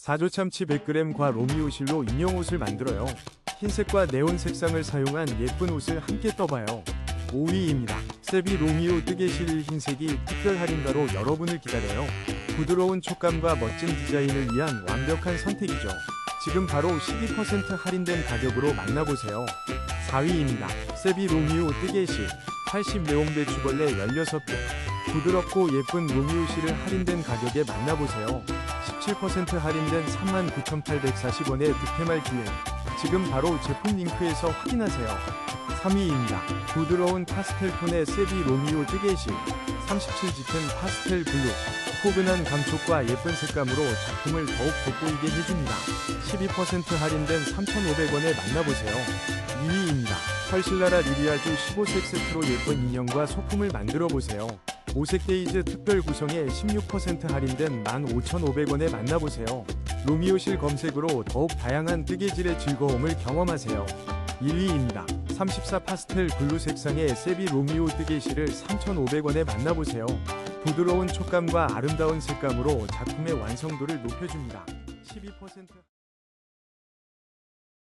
사조참치 100g과 로미오실로 인형 옷을 만들어요. 흰색과 네온 색상을 사용한 예쁜 옷을 함께 떠봐요. 5위입니다. 세비 로미오 뜨개실 흰색이 특별 할인가로 여러분을 기다려요. 부드러운 촉감과 멋진 디자인을 위한 완벽한 선택이죠. 지금 바로 12% 할인된 가격으로 만나보세요. 4위입니다. 세비 로미오 뜨개실 80 네온 배추벌레 16개 부드럽고 예쁜 로미오실을 할인된 가격에 만나보세요. 17% 할인된 39,840원의 득템할 기회. 지금 바로 제품 링크에서 확인하세요. 3위입니다. 부드러운 파스텔 톤의 세비 로미오 뜨개실 37 짙은 파스텔 블루 포근한 감촉과 예쁜 색감으로 작품을 더욱 돋보이게 해줍니다. 12% 할인된 3,500원에 만나보세요. 2위입니다. 펄실라라 리리아주 15색 세트로 예쁜 인형과 소품을 만들어 보세요. 오색 데이즈 특별 구성에 16% 할인된 15,500원에 만나보세요. 로미오실 검색으로 더욱 다양한 뜨개질의 즐거움을 경험하세요. 1위입니다. 34 파스텔 블루 색상의 세비 로미오 뜨개실을 3,500원에 만나보세요. 부드러운 촉감과 아름다운 색감으로 작품의 완성도를 높여줍니다. 12%